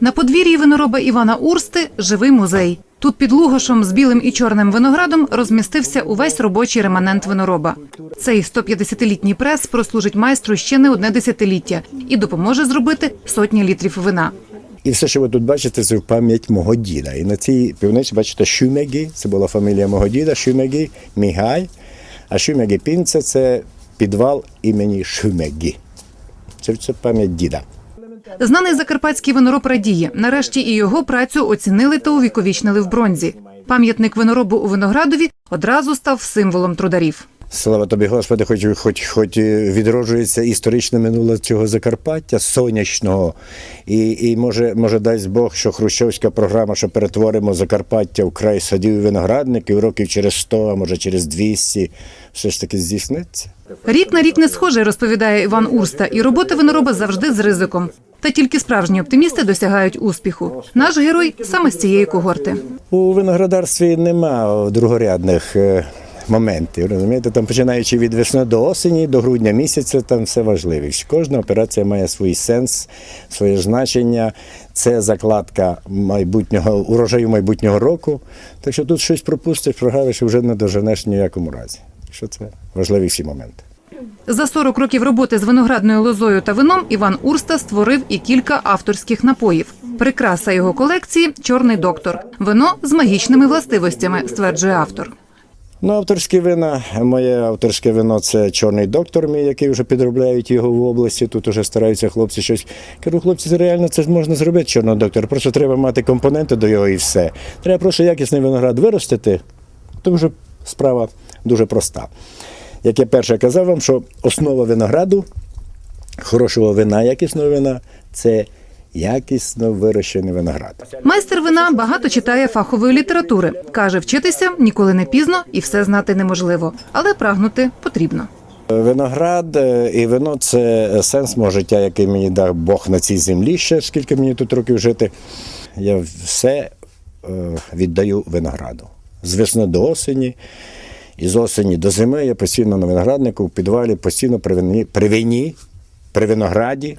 На подвір'ї винороба Івана Урсти живий музей. Тут під лугошом з білим і чорним виноградом розмістився увесь робочий реманент винороба. Цей 150-літній прес прослужить майстру ще не одне десятиліття і допоможе зробити сотні літрів вина. І все, що ви тут бачите, це в пам'ять мого діда. І на цій півниці бачите Шумегі, це була фамілія мого діда, Шумегі Мігай. А Шумегі Пінце це підвал імені Шумегі. Це, це пам'ять діда. Знаний закарпатський винороб радіє. Нарешті і його працю оцінили та увіковічнили в бронзі. Пам'ятник виноробу у Виноградові одразу став символом трударів. Слава тобі, Господи, хоч, хоч, хоч відроджується історичне минуле цього Закарпаття, сонячного. І, і може, може дасть Бог, що хрущовська програма, що перетворимо Закарпаття в край садів і виноградників, років через 100, а може через 200, все ж таки здійсниться. Рік на рік не схожий, розповідає Іван Урста, і робота винороба завжди з ризиком. Та тільки справжні оптимісти досягають успіху. Наш герой саме з цієї когорти. У виноградарстві нема другорядних е, моментів. Розумієте, там починаючи від весни до осені, до грудня місяця, там все важливість. Кожна операція має свій сенс, своє значення. Це закладка майбутнього урожаю майбутнього року. Так що тут щось пропустиш, прогавиш і вже не доженеш ніякому разі. Що це важливі всі моменти. За 40 років роботи з виноградною лозою та вином Іван Урста створив і кілька авторських напоїв. Прикраса його колекції чорний доктор. Вино з магічними властивостями, стверджує автор. Ну, авторські вина, моє авторське вино це чорний доктор, мій, який вже підробляють його в області. Тут вже стараються хлопці щось. Кажу, хлопці, реально це ж можна зробити чорний доктор. Просто треба мати компоненти до його і все. Треба просто якісний виноград виростити, то вже справа дуже проста. Як я перше казав вам, що основа винограду, хорошого вина, якісного вина це якісно вирощений виноград. Майстер вина багато читає фахової літератури. Каже, вчитися ніколи не пізно і все знати неможливо, але прагнути потрібно. Виноград е, і вино це сенс мого життя, який мені дав Бог на цій землі ще, скільки мені тут років жити. Я все е, віддаю винограду. З весни до осені, і з осені до зими я постійно на винограднику, в підвалі, постійно при вині, при винограді.